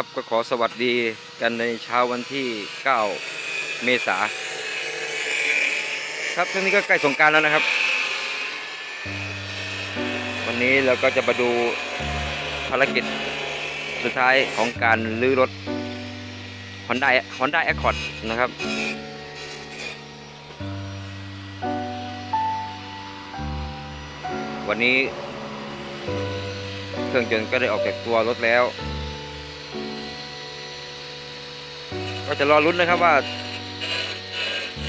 ครับก็ขอสวัสดีกันในเช้าวันที่ 9 เมษาครับช่วงนี้ก็ใกล้สงการแล้วนะครับ วันนี้เราก็จะมาดูภารกิจสุดท้ายของการลื้อรถ Honda Honda Accord นะครับวันนี้เครื่องยนต์ก็ได้ออกจากตัวรถแล้ว ก็จะรอรุ้นนะครับว่า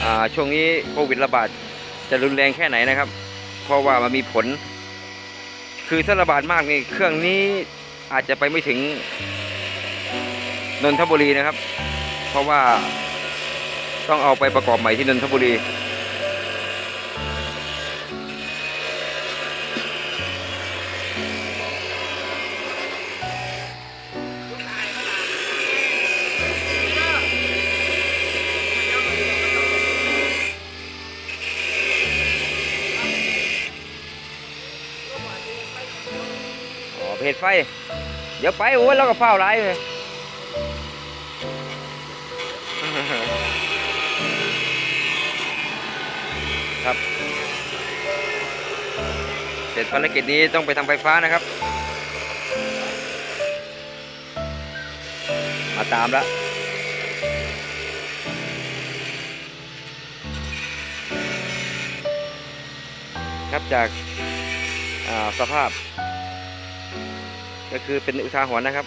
อ่าช่วงนี้โควิดระบาดจะรุนแรงแค่ไหนนะครับ เพราะว่ามันมีผล คือถ้าระบาดมากนี่เครื่องนี้อาจจะไปไม่ถึงนนทบุรีนะครับ เพราะว่าต้องเอาไปประกอบใหม่ที่นนทบุรี เพจไฟ เดี๋ยวไปโอ้ยเราก็เฝ้าไรเลยครับ เสร็จภารกิจนี้ต้องไปทำไฟฟ้านะครับ มาตามแล้วครับจากอ่าสภาพ ก็คือเป็นอุทาหรณ์นะครับ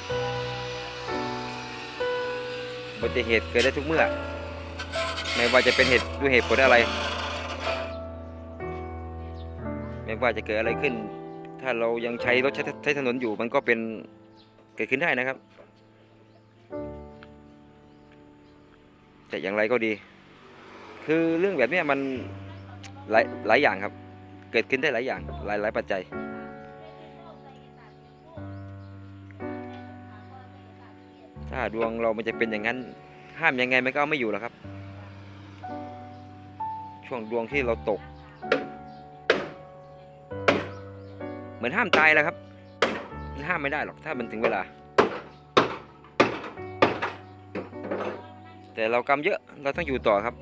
อุบัติเหตุเกิดได้ทุกเมื่อ ไม่ว่าจะเป็นเหตุด้วยเหตุผลอะไร ไม่ว่าจะเกิดอะไรขึ้น ถ้าเรายังใช้รถใช้ใชถนนอยู่มันก็เป็นเกิดขึ้นได้นะครับ แต่อย่างไรก็ดี คือเรื่องแบบนี้มันหลายหลายอย่างครับ เกิดขึ้นได้หลายอย่างหลายหลายปัจจัย ถ้าดวงเรามันจะเป็นอย่างนั้น ห้ามยังไงมันก็เอาไม่อยู่หรอกครับ ช่วงดวงที่เราตก เหมือนห้ามตายแหล้วครับ มันห้ามไม่ได้หรอกถ้ามันถึงเวลา แต่เรากรรมเยอะเราต้องอยู่ต่อครับ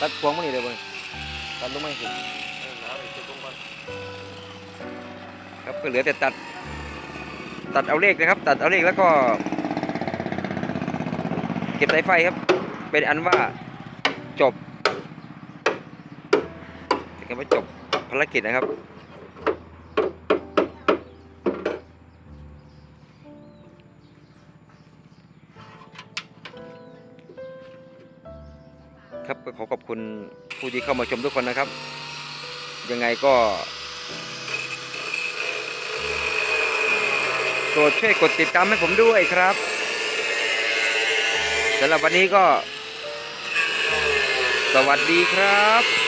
ตัดพวงมันนี่เลยบ่ตัดลงไมาสิครับก็เหลือแต่ตัด ตัดเอาเลขนะครับ ตัดเอาเลขแล้วก็ เก็บสายไฟครับ เป็นอันว่าจบเป็นกันว่าจบภารกิจนะครับ ครับก็ขอขอบคุณผู้ที่เข้ามาชมทุกคนนะครับ ยังไงก็โปรดช่วยกดติดตามให้ผมด้วยครับสำหรับวันนี้ก็ สวัสดีครับ